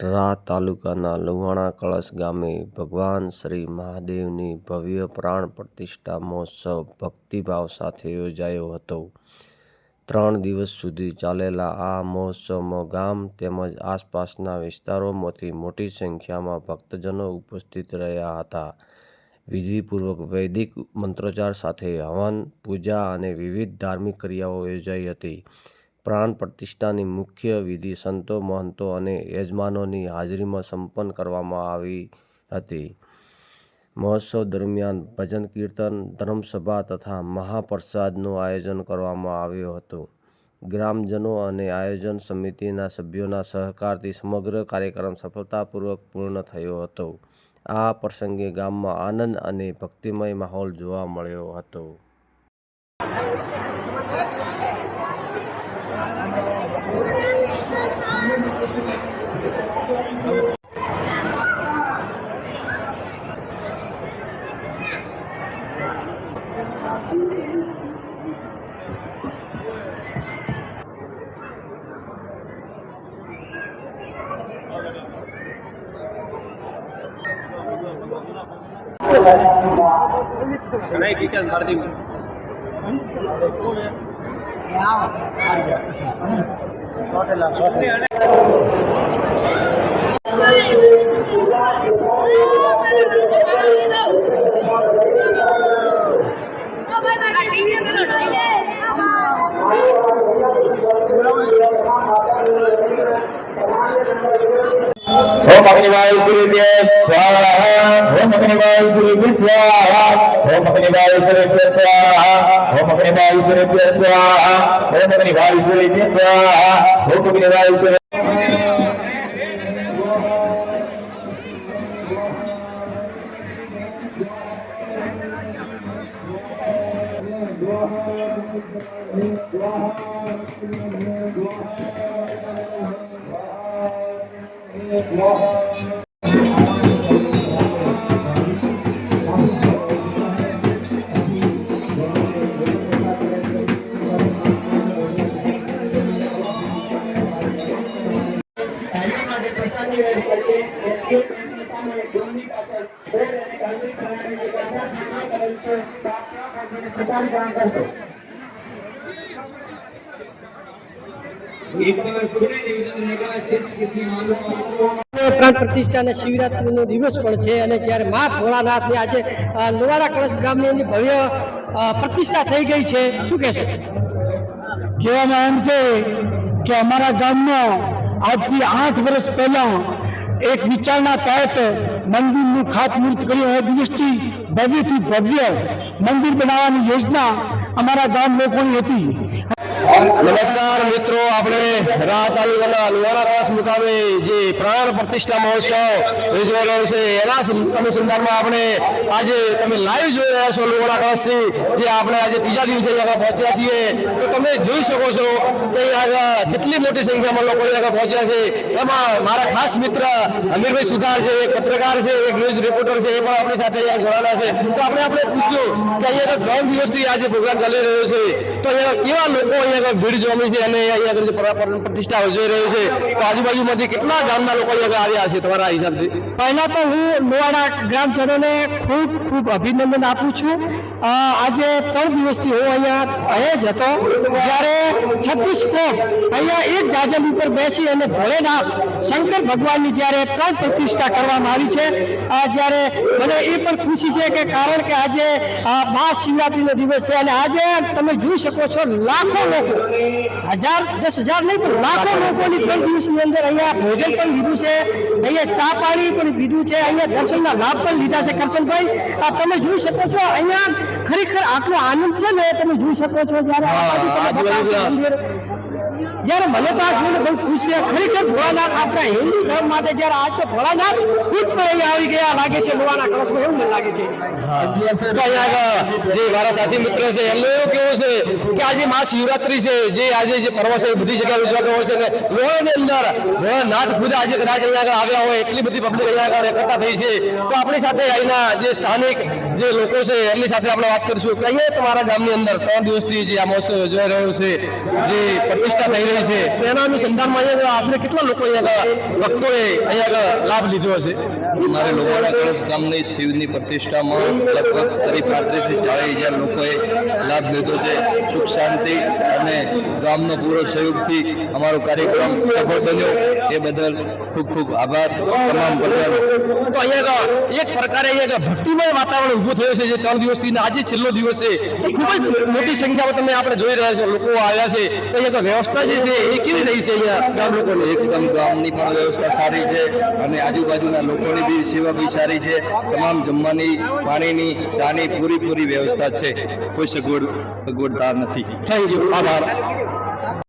થરા તાલુકાના લુહાણા કળશ ગામે ભગવાન શ્રી મહાદેવની ભવ્ય પ્રાણ પ્રતિષ્ઠા મહોત્સવ ભક્તિભાવ સાથે યોજાયો હતો. ત્રણ દિવસ સુધી ચાલેલા આ મહોત્સવમાં ગામ તેમજ આસપાસના વિસ્તારોમાંથી મોટી સંખ્યામાં ભક્તજનો ઉપસ્થિત રહ્યા હતા. વિધિપૂર્વક વૈદિક મંત્રોચ્ચાર સાથે હવન, પૂજા અને વિવિધ ધાર્મિક ક્રિયાઓ યોજાઈ હતી. પ્રાણ પ્રતિષ્ઠાની મુખ્ય વિધિ સંતો, મહંતો અને યજમાનોની હાજરીમાં સંપન્ન કરવામાં આવી હતી. મહોત્સવ દરમિયાન ભજન, કીર્તન, ધર્મસભા તથા મહાપ્રસાદનું આયોજન કરવામાં આવ્યું હતું. ગ્રામજનો અને આયોજન સમિતિના સભ્યોના સહકારથી સમગ્ર કાર્યક્રમ સફળતાપૂર્વક પૂર્ણ થયો હતો. આ પ્રસંગે ગામમાં આનંદ અને ભક્તિમય માહોલ જોવા મળ્યો હતો. ઘણા કિચન મારતી ઓમ અગ્નિવાય સૂર્ય अग्निवाय सूर्य स्वाहा ओम अग्निवाय सूर्य स्वाहा ओम अग्निवाय सूर्य स्वाहा ओम अग्निवाय सूर्य स्वाहा ओम अग्निवाय सूर्य स्वाहा ओम अग्निवाय માટે પૈસાની વ્યવસ્થા છે એસબીઆઈ બેંકની સામે ડોમની પાછળ પ્રતિષ્ઠા અને શિવરાત્રીનો દિવસ પણ છે અને જ્યારે મા ભોળાનાથની આજે લોવારા કળશ ગામની ભવ્ય પ્રતિષ્ઠા થઈ ગઈ છે. શું કહેશો? કહેવામાં એમ કે અમારા ગામમાં આજથી આઠ વર્ષ પહેલા એક વિચારણા તહેત મંદિરનું ખાતમુહૂર્ત કર્યું એ દિવસથી ભવ્યથી ભવ્ય મંદિર બનાવવાની યોજના અમારા ગામ લોકોની હતી. નમસ્કાર મિત્રો, આપણે રાહ તાલુકાના લુહાણા ક્લાસ મુકામે જે પ્રાણ પ્રતિષ્ઠા મહોત્સવ યોજાઈ રહ્યો છે, એના અનુસંધાનમાં આપણે આજે તમે લાઈવ જોઈ રહ્યા છો લુહાણા ક્લાસથી જે આપણે આજે ત્રીજા દિવસે આગળ પહોંચ્યા છીએ. તો તમે જોઈ શકો છો કે આગળ કેટલી મોટી સંખ્યામાં લોકો આગળ પહોંચ્યા છે. એમાં મારા ખાસ મિત્ર અમીરભાઈ સુથાર છે, એક પત્રકાર છે, એક ન્યૂઝ રિપોર્ટર છે, એ પણ આપણી સાથે અહીંયા જોડાયેલા છે. તો આપણે આપણે પૂછ્યું કે અહીંયા ત્રણ દિવસથી આજે પ્રોગ્રામ ચાલી રહ્યો છે. તો અહીંયા કેવા લોકો અહીંયા ભીડ જોમી છે અને અહીંયા આગળ જે પ્ર- પ્ર- પ્રતિષ્ઠા યોજાઈ રહ્યો છે, તો આજુબાજુમાંથી કેટલા ગામના લોકો અહીંયા આવ્યા છે તમારા હિસાબથી? પહેલા તો હું લોવાડા ગ્રામજનોને ખૂબ ખૂબ અભિનંદન આપું છું. આજે ત્રણ દિવસથી હું અહીંયા અહીં જ હતો. જ્યારે છત્રીસ કોપ અહીંયા એક જાજમ ઉપર બેસી અને ભોળેનાથ, શંકર ભગવાનની જ્યારે પ્રાણ પ્રતિષ્ઠા કરવામાં આવી છે જ્યારે મને એ પણ ખુશી છે કે કારણ કે આજે મહાશિવરાત્રીનો દિવસ છે અને આજે તમે જોઈ શકો છો લાખો લોકો, હજાર, દસ હજાર નહીં પણ લાખો લોકોની ત્રણ દિવસની અંદર અહીંયા ભોજન પણ લીધું છે. અહીંયા ચા પાણી પણ બીજું છે. અહીંયા દર્શનના લાભ પણ લીધા છે. કરશનભાઈ આ તમે જોઈ શકો છો અહીંયા ખરેખર આટલો આનંદ છે ને તમે જોઈ શકો છો જ્યારે જ્યારે મને તો આ જોઈને બહુ ખુશ છે. ખરેખર ભોળાનાથ આપણા હિન્દુ ધર્મ માટે જ્યારે આજ તો ભોળાનાથ ખુદ પણ અહીંયા આવી ગયા લાગે છે લોવાના કળશમાં એવું મને લાગે છે. તો અહીંયા આગળ જે મારા સાથી મિત્ર છે એમનું એવું કેવું છે કે આજે મહાશિવરાત્રી છે જે આજે જે પર્વ છે એ બધી જગ્યાએ ઉજવાતો હોય છે ને લોહાની અંદર નાથ ખુદ આજે કદાચ અહીંયા આગળ આવ્યા હોય એટલી બધી પબ્લિક અહીંયા આગળ એકઠા થઈ છે. તો આપણી સાથે અહીંના જે સ્થાનિક જે લોકો છે એમની સાથે આપણે વાત કરીશું. કે અહીંયા તમારા ગામની અંદર ત્રણ દિવસથી જે આ મહોત્સવ યોજાઈ રહ્યો છે જે પ્રતિષ્ઠા થઈ રહી છે. તો એના અનુસંધાનમાં અહીંયા આશરે કેટલા લોકો અહીંયા ભક્તોએ અહીંયા લાભ લીધો હશે? અમારે લોકોના કળશ ગામની શિવની પ્રતિષ્ઠામાં લગભગ કરી પાંત્રીસથી ચાળીસ હજાર લોકોએ લાભ લીધો છે. સુખ શાંતિ અને ગામનો પૂરો સહયોગથી અમારો કાર્યક્રમ સફળ બન્યો. એ બદલ ખૂબ ખૂબ આભાર તમામ પ્રજાનો તો અહીંયા એક પ્રકારે અહીંયા ભક્તિમય વાતાવરણ ઊભું થયું છે જે ત્રણ દિવસથી આજે છેલ્લો દિવસ છે. ખૂબ જ મોટી સંખ્યામાં તમે આપણે જોઈ રહ્યા છો લોકો આવ્યા છે. તો અહીંયા તો વ્યવસ્થા જે છે એ કેવી રહી છે અહીંયા ગામ લોકોની? એકદમ ગામની પણ વ્યવસ્થા સારી છે અને આજુબાજુના લોકોની બી સેવા બી સારી છે. તમામ જમવાની પાણીની ચાની પૂરી પૂરી વ્યવસ્થા છે. કોઈ સગવડ સગવડતા નથી. થેન્ક યુ આભાર.